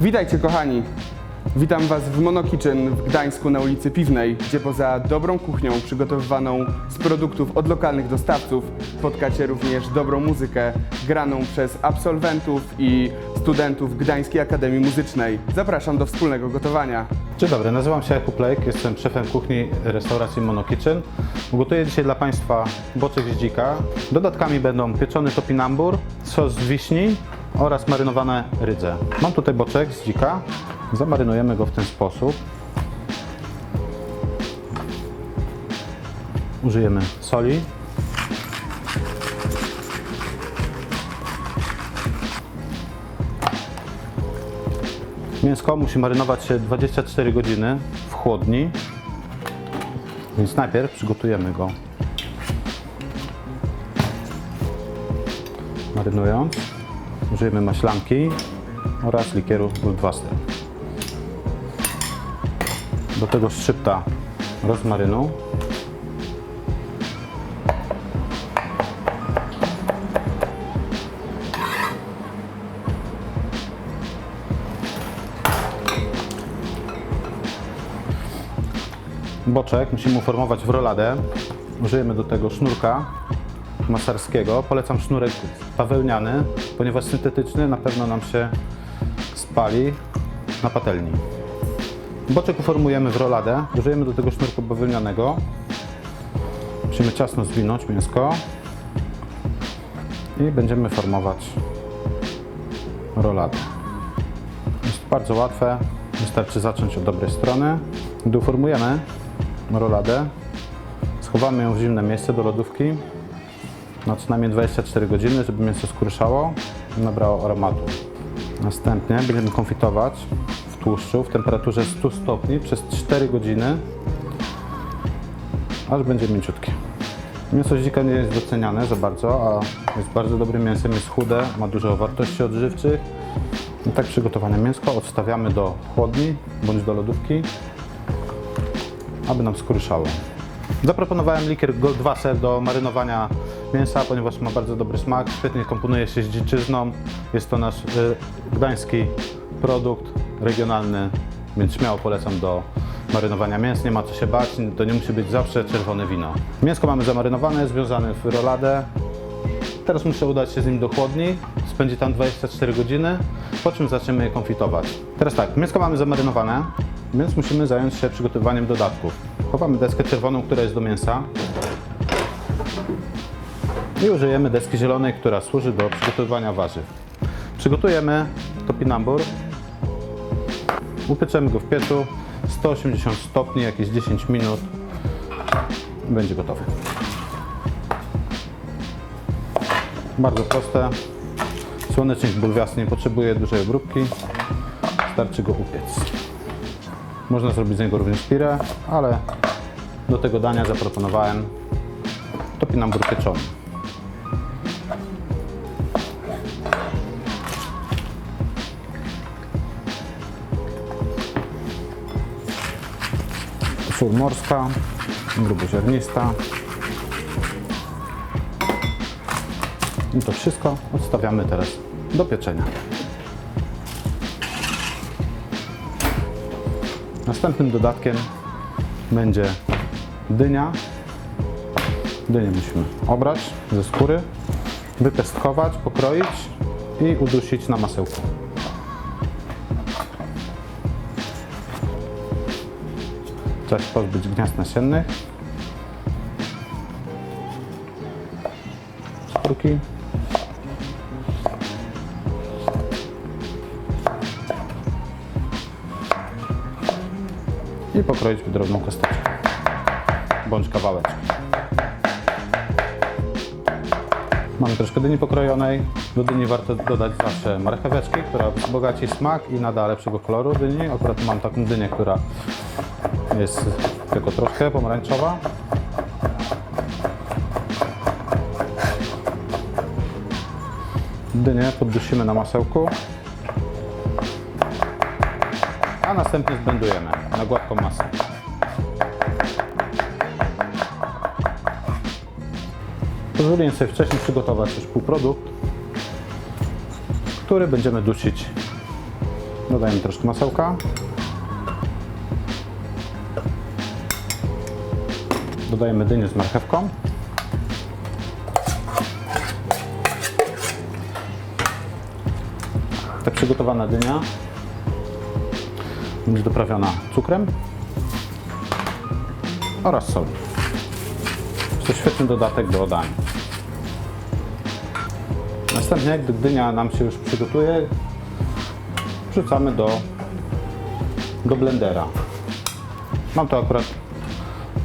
Witajcie kochani! Witam Was w Monokitchen w Gdańsku na ulicy Piwnej, gdzie poza dobrą kuchnią przygotowywaną z produktów od lokalnych dostawców spotkacie również dobrą muzykę graną przez absolwentów i studentów Gdańskiej Akademii Muzycznej. Zapraszam do wspólnego gotowania. Dzień dobry, nazywam się Jakub Lejk, jestem szefem kuchni restauracji Mono Kitchen. Ugotuję dzisiaj dla Państwa boczek z dzika. Dodatkami będą pieczony topinambur, sos z wiśni oraz marynowane rydze. Mam tutaj boczek z dzika, zamarynujemy go w ten sposób. Użyjemy soli. Mięsko musi marynować się 24 godziny w chłodni, więc najpierw przygotujemy go. Marynując, użyjemy maślanki oraz likieru Goldwaster. Do tego szczypta rozmarynu. Boczek musimy uformować w roladę. Użyjemy do tego sznurka masarskiego. Polecam sznurek bawełniany, ponieważ syntetyczny na pewno nam się spali na patelni. Boczek uformujemy w roladę. Użyjemy do tego sznurku bawełnianego. Musimy ciasno zwinąć mięsko i będziemy formować roladę. Jest bardzo łatwe, wystarczy zacząć od dobrej strony. Gdy uformujemy roladę, schowamy ją w zimne miejsce do lodówki na co najmniej 24 godziny, żeby mięso skruszało i nabrało aromatu. Następnie będziemy konfitować w tłuszczu w temperaturze 100 stopni przez 4 godziny, aż będzie mięciutkie. Mięso dzika nie jest doceniane za bardzo, a jest bardzo dobrym mięsem, jest chude, ma dużo wartości odżywczych. I tak przygotowane mięsko odstawiamy do chłodni bądź do lodówki, aby nam skruszało. Zaproponowałem likier Goldwasser do marynowania mięsa, ponieważ ma bardzo dobry smak, świetnie komponuje się z dziczyzną. Jest to nasz y, gdański produkt regionalny, więc śmiało polecam do marynowania mięs. Nie ma co się bać, to nie musi być zawsze czerwone wino. Mięsko mamy zamarynowane, związane w roladę. Teraz muszę udać się z nim do chłodni, spędzi tam 24 godziny, po czym zaczniemy je konfitować. Teraz tak, mięsko mamy zamarynowane, więc musimy zająć się przygotowywaniem dodatków. Chowamy deskę czerwoną, która jest do mięsa i użyjemy deski zielonej, która służy do przygotowywania warzyw. Przygotujemy topinambur, upieczemy go w piecu 180 stopni, jakieś 10 minut będzie gotowy. Bardzo proste. Słonecznik bulwiasty nie potrzebuje dużej obróbki. Starczy go upiec. Można zrobić z niego również pirę, ale do tego dania zaproponowałem topinambur pieczony. Sól morska, gruboziarnista. I to wszystko odstawiamy teraz do pieczenia. Następnym dodatkiem będzie dynia. Dynię musimy obrać ze skóry, wypestkować, pokroić i udusić na masełku. Się pozbyć gniazd nasiennych. Skórki. I pokroić w drobną kosteczkę bądź kawałeczek. Mamy troszkę dyni pokrojonej. Do dyni warto dodać zawsze marcheweczki, która wzbogaci smak i nada lepszego koloru dyni. Akurat mam taką dynię, która jest tylko troszkę pomarańczowa. Dynię poddusimy na masełku, a następnie zblendujemy na gładką masę. Pozwoliłem sobie wcześniej przygotować już półprodukt, który będziemy dusić Dodajemy troszkę masełka. Dodajemy dynię z marchewką. Ta przygotowana dynia będzie doprawiona cukrem oraz solą. Jest to świetny dodatek do dań. Następnie, gdy dynia nam się już przygotuje, wrzucamy do, do blendera. Mam tu akurat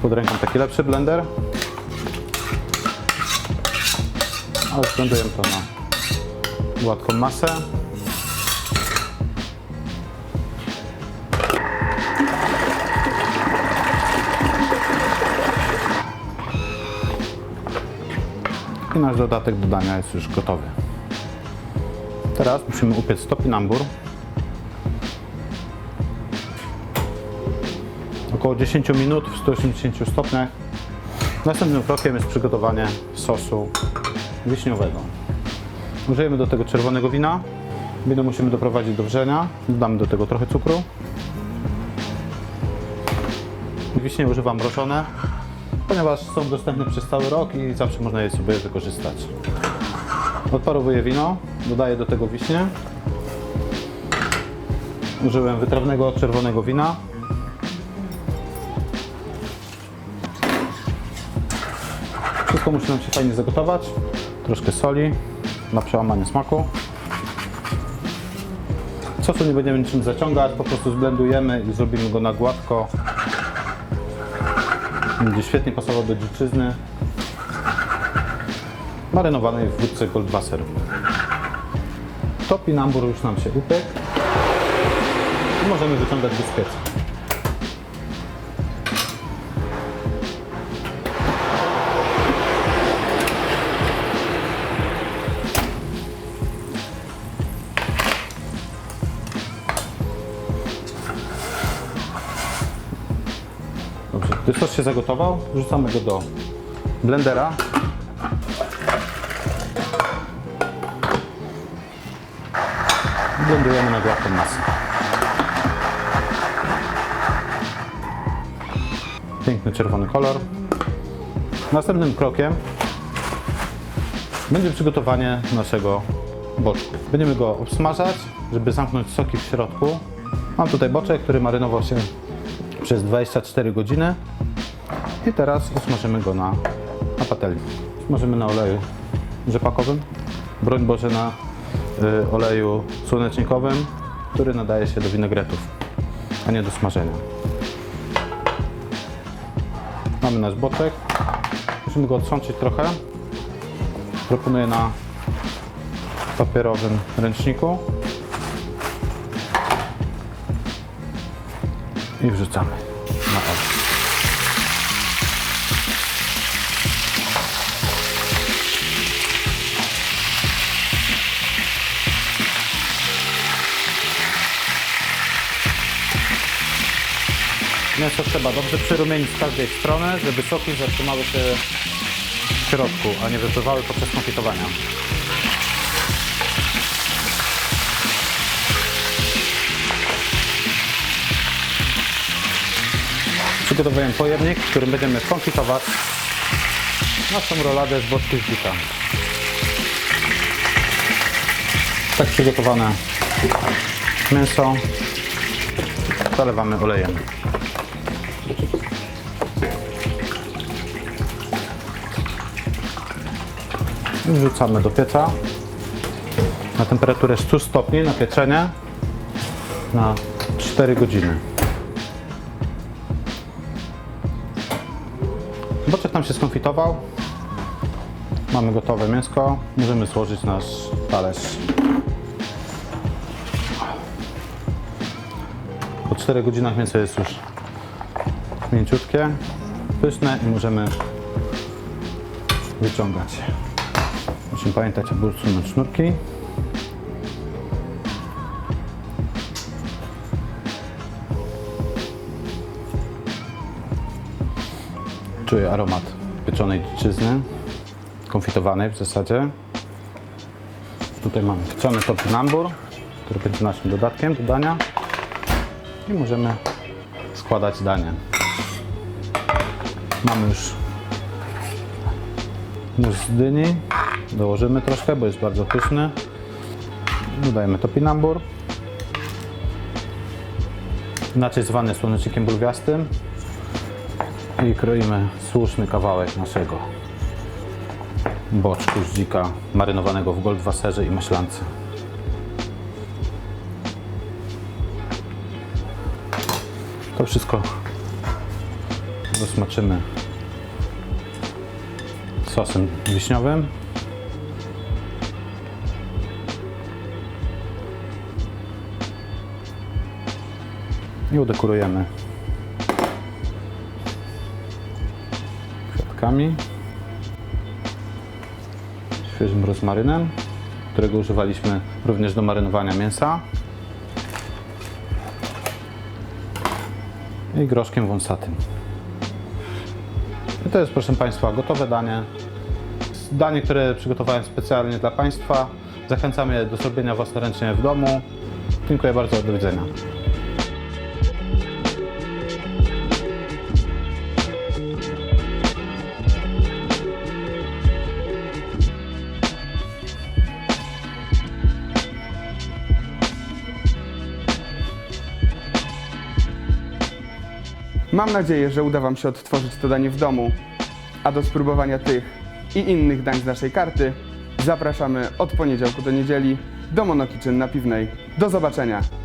pod ręką taki lepszy blender, ale zblenduję to na gładką masę. I nasz dodatek do dania jest już gotowy. Teraz musimy upiec topinambur. Około 10 minut w 180 stopniach. Następnym krokiem jest przygotowanie sosu wiśniowego. Użyjemy do tego czerwonego wina. Wino musimy doprowadzić do wrzenia. Dodamy do tego trochę cukru. Wiśnie używam mrożone, ponieważ są dostępne przez cały rok i zawsze można je sobie wykorzystać. Odparowuję wino, dodaję do tego wiśnie. Użyłem wytrawnego czerwonego wina. Wszystko musi nam się fajnie zagotować. Troszkę soli na przełamanie smaku. Sosu nie będziemy niczym zaciągać, po prostu zblendujemy i zrobimy go na gładko. Będzie świetnie pasował do dziczyzny marynowanej w wódce Goldwasser. Topinambur już nam się upiekł i możemy wyciągać z pieca. Się zagotował, wrzucamy go do blendera. Blendujemy na gładką masę. Piękny czerwony kolor. Następnym krokiem będzie przygotowanie naszego boczku. Będziemy go obsmażać, żeby zamknąć soki w środku. Mam tutaj boczek, który marynował się przez 24 godziny. I teraz usmażymy go na, na patelni. Smażymy na oleju rzepakowym, broń Boże na y, oleju słonecznikowym, który nadaje się do winegretów, a nie do smażenia. Mamy nasz boczek. Musimy go otrzączyć trochę. Proponuję na papierowym ręczniku. I wrzucamy na olej. Mięso trzeba dobrze przyrumienić z każdej strony, żeby soki zatrzymały się w środku, a nie wypływały podczas konfitowania. Przygotowuję pojemnik, w którym będziemy konfitować naszą roladę z boczku dzika. Tak przygotowane mięso zalewamy olejem. I wrzucamy do pieca na temperaturę 100 stopni na pieczenie na 4 godziny. Boczek nam się skonfitował. Mamy gotowe mięsko. Możemy złożyć nasz talerz. Po 4 godzinach mięso jest już mięciutkie, pyszne i możemy wyciągać. Musimy pamiętać, aby usunąć sznurki. Czuję aromat pieczonej dziczyzny, konfitowanej w zasadzie. Tutaj mamy pieczony topinambur, który będzie naszym dodatkiem do dania. I możemy składać danie. Mamy już mus z dyni. Dołożymy troszkę, bo jest bardzo pyszny. Dodajemy topinambur. Inaczej zwany słonecznikiem bulwiastym. I kroimy słuszny kawałek naszego boczku z dzika marynowanego w goldwasserze i maślance. To wszystko rozsmaczymy sosem wiśniowym. I udekorujemy kwiatkami, świeżym rozmarynem, którego używaliśmy również do marynowania mięsa i groszkiem wąsatym. I to jest, proszę Państwa, gotowe danie. Danie, które przygotowałem specjalnie dla Państwa. Zachęcamy do zrobienia własnoręcznie w domu. Dziękuję bardzo, do widzenia. Mam nadzieję, że uda Wam się odtworzyć to danie w domu. A do spróbowania tych i innych dań z naszej karty zapraszamy od poniedziałku do niedzieli do Monokitchen na Piwnej. Do zobaczenia!